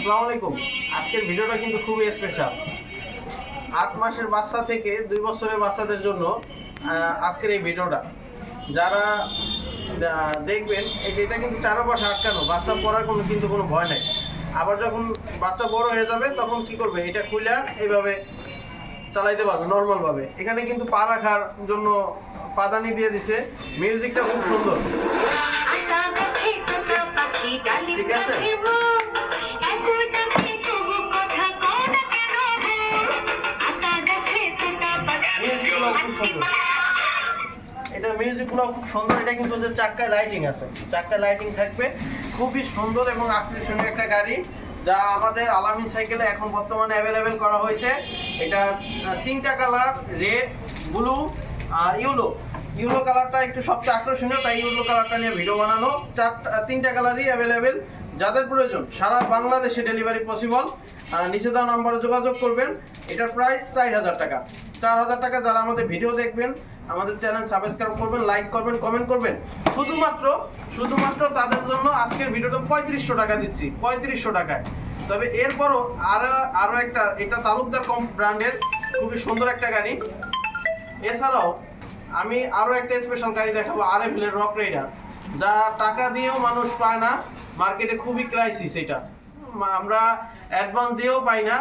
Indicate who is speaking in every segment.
Speaker 1: আসসালামু আলাইকুম। আজকের ভিডিওটা কিন্তু খুবই স্পেশাল আট মাসের বাচ্চা থেকে দুই বছরের বাচ্চাদের জন্য আজকের এই ভিডিওটা। যারা দেখবেন এই যে এটা কিন্তু চারপাশে আটকানো বাচ্চা পড়ার কোনো কিন্তু কোনো ভয় নেই। আবার যখন বাচ্চা বড় হয়ে যাবে তখন কি করবে? এটা খুলে এইভাবে চালাইতে পারবে নর্মালভাবে এখানে কিন্তু পা রাখার জন্য পাদানি দিয়ে দিছে। মিউজিকটা খুব সুন্দর।
Speaker 2: ঠিক আছে?
Speaker 1: খুব এটার মিউজিকগুলো খুব সুন্দর। এটা কিন্তু যে চাক্কায় লাইটিং আছে। চাক্কায় লাইটিং থাকবে। খুবই সুন্দর এবং আকর্ষণীয় একটা গাড়ি, যা আমাদের আলামিন সাইকেলে এখন বর্তমানে অ্যাভেলেবেল করা হয়েছে। এটা তিনটা কালার রেড ব্লু আর ইউলো ইউলো কালারটা একটু সবচেয়ে আকর্ষণীয়, তাই ইউলো কালারটা নিয়ে ভিডিও বানানো। চার তিনটা কালারই অ্যাভেলেবেল যাদের প্রয়োজন, সারা বাংলাদেশে ডেলিভারি পসিবল নিচে দেওয়া নাম্বারে যোগাযোগ করবেন। এটার প্রাইস চার হাজার টাকা। চার হাজার টাকা যারা আমাদের ভিডিও দেখবেন, আমাদের চ্যানেল সাবস্ক্রাইব করবেন, লাইক করবেন, কমেন্ট করবেন, শুধুমাত্র শুধুমাত্র তাদের জন্য আজকের ভিডিওটা পঁয়ত্রিশশো টাকা দিচ্ছি, পঁয়ত্রিশশো টাকায়। তবে এরপরও আরও আরও একটা, এটা তালুকদার কম ব্র্যান্ডের, খুবই সুন্দর একটা গাড়ি। এছাড়াও আমি আরও একটা স্পেশাল গাড়ি দেখাবো আর এফ রক রাইডার যা টাকা দিয়েও মানুষ পায় না মার্কেটে খুবই ক্রাইসিস এটা। আমরা অ্যাডভান্স দিয়েও পাই না,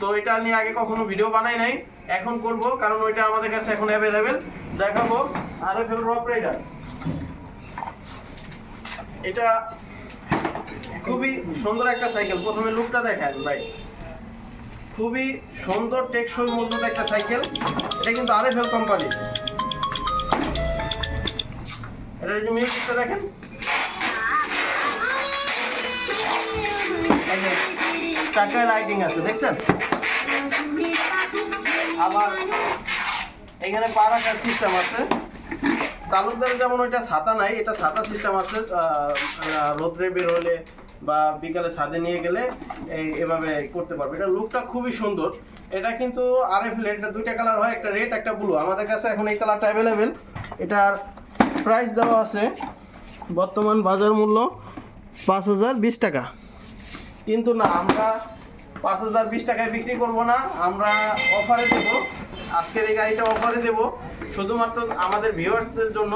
Speaker 1: তো এটা নিয়ে আগে কখনো ভিডিও বানাই নাই। এখন করব, কারণ ওইটা আমাদের কাছে এখন অ্যাভেলেবেল দেখাবো আর এফ রক রাইডার এটা খুবই সুন্দর একটা সাইকেল প্রথমে লুকটা দেখান ভাই। খুবই সুন্দর টেকসই মজবুত একটা সাইকেল এটা কিন্তু আর এফ কোম্পানি এটা যে মিউজিকটা দেখেন। এই যে চাকায় লাইটিং আছে, দেখছেন? এখানে পা রাখার সিস্টেম আছে। তালুকদার যেমন ওইটা ছাতা নাই, এটা ছাতা সিস্টেম আছে রোদ্রে বের হলে বা বিকালে ছাদে নিয়ে গেলে এই এভাবে করতে পারবে। এটা লুকটা খুবই সুন্দর। এটা কিন্তু আর এফ এটা দুইটা কালার হয়, একটা রেড একটা ব্লু আমাদের কাছে এখন এই কালারটা অ্যাভেলেবেল এটার প্রাইস দেওয়া আছে বর্তমান বাজার মূল্য পাঁচ হাজার বিশ টাকা। কিন্তু না, আমরা পাঁচ হাজার বিশ টাকায় বিক্রি করব না, আমরা অফারে দেব। আজকের এই গাড়িটা অফারে দেব। শুধুমাত্র আমাদের ভিউয়ার্সদের জন্য,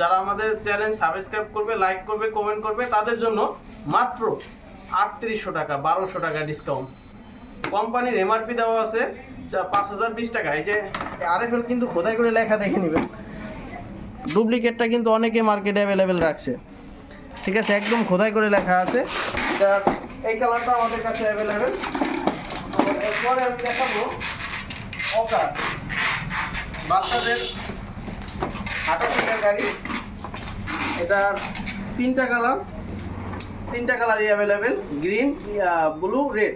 Speaker 1: যারা আমাদের চ্যানেল সাবস্ক্রাইব করবে লাইক করবে কমেন্ট করবে, তাদের জন্য মাত্র আটত্রিশশো টাকা, বারোশো টাকা ডিসকাউন্ট কোম্পানির এমআরপি দেওয়া আছে পাঁচ হাজার বিশ টাকা। এই যে আরএফএল কিন্তু খোদাই করে লেখা দেখে নেবেন। ডুপ্লিকেটটা কিন্তু অনেকে মার্কেটে অ্যাভেলেবেল রাখছে। ঠিক আছে, একদম খোদাই করে লেখা আছে। এটা এই কালারটা আমাদের কাছে অ্যাভেলেবেল এরপরে আমি দেখাবো অকার বাচ্চাদের হাঁটা সিটের গাড়ি। এটার তিনটা কালার তিনটা কালারই অ্যাভেলেবেল গ্রিন ব্লু রেড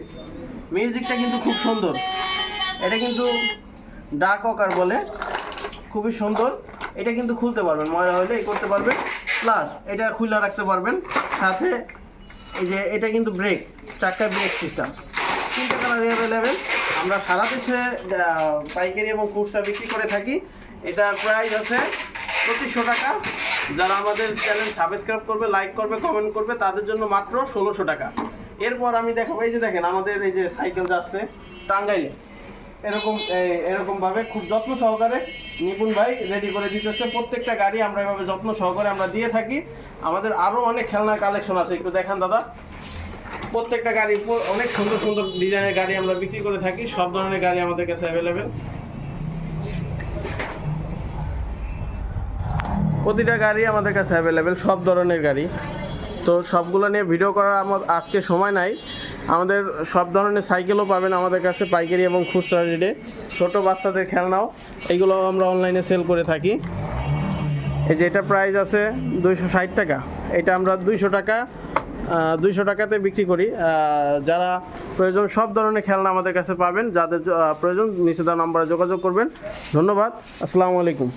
Speaker 1: মিউজিকটা কিন্তু খুব সুন্দর। এটা কিন্তু ডার্ক অকার বলে। খুবই সুন্দর। এটা কিন্তু খুলতে পারবেন। ময়লা হলে এই করতে পারবেন। প্লাস এটা খুলে রাখতে পারবেন। সাথে এই যে এটা কিন্তু ব্রেক চাক্কা ব্রেক সিস্টেম তিনটা কালার অ্যাভেলেবেল আমরা সারা দেশে পাইকারি এবং কুর্সা বিক্রি করে থাকি। এটা প্রাইস আছে পঁচিশশো টাকা। যারা আমাদের চ্যানেল সাবস্ক্রাইব করবে লাইক করবে কমেন্ট করবে, তাদের জন্য মাত্র ষোলোশো টাকা। এরপর আমি দেখাবো, এই যে দেখেন, আমাদের এই যে সাইকেল যাচ্ছে টাঙ্গাইলে। এরকম এই- এরকম ভাবে খুব যত্ন সহকারে নিপুণ ভাই রেডি করে দিতেছে। প্রত্যেকটা গাড়ি আমরা এভাবে যত্ন সহকারে আমরা দিয়ে থাকি। আমাদের আরও অনেক খেলনার কালেকশন আছে, একটু দেখান দাদা। প্রত্যেকটা গাড়ি অনেক সুন্দর সুন্দর ডিজাইনের গাড়ি আমরা বিক্রি করে থাকি, সব ধরনের গাড়ি আমাদের কাছে অ্যাভেলেবেল প্রতিটা গাড়ি আমাদের কাছে অ্যাভেলেবেল সব ধরনের গাড়ি। তো সবগুলো নিয়ে ভিডিও করার আমার আজকে সময় নাই। আমাদের সব ধরনের সাইকেলও পাবেন আমাদের কাছে, পাইকারি এবং খুচরা রেটে ছোটো বাচ্চাদের খেলনাও, এগুলো আমরা অনলাইনে সেল করে থাকি। এই যে এটা প্রাইস আছে দুইশো ষাট টাকা। এটা আমরা দুইশো টাকা দুইশো টাকাতে বিক্রি করি। যারা প্রয়োজন সব ধরনের খেলনা আমাদের কাছে পাবেন। যাদের প্রয়োজন দেওয়া নাম্বারে যোগাযোগ করবেন। ধন্যবাদ, আসসালামু আলাইকুম।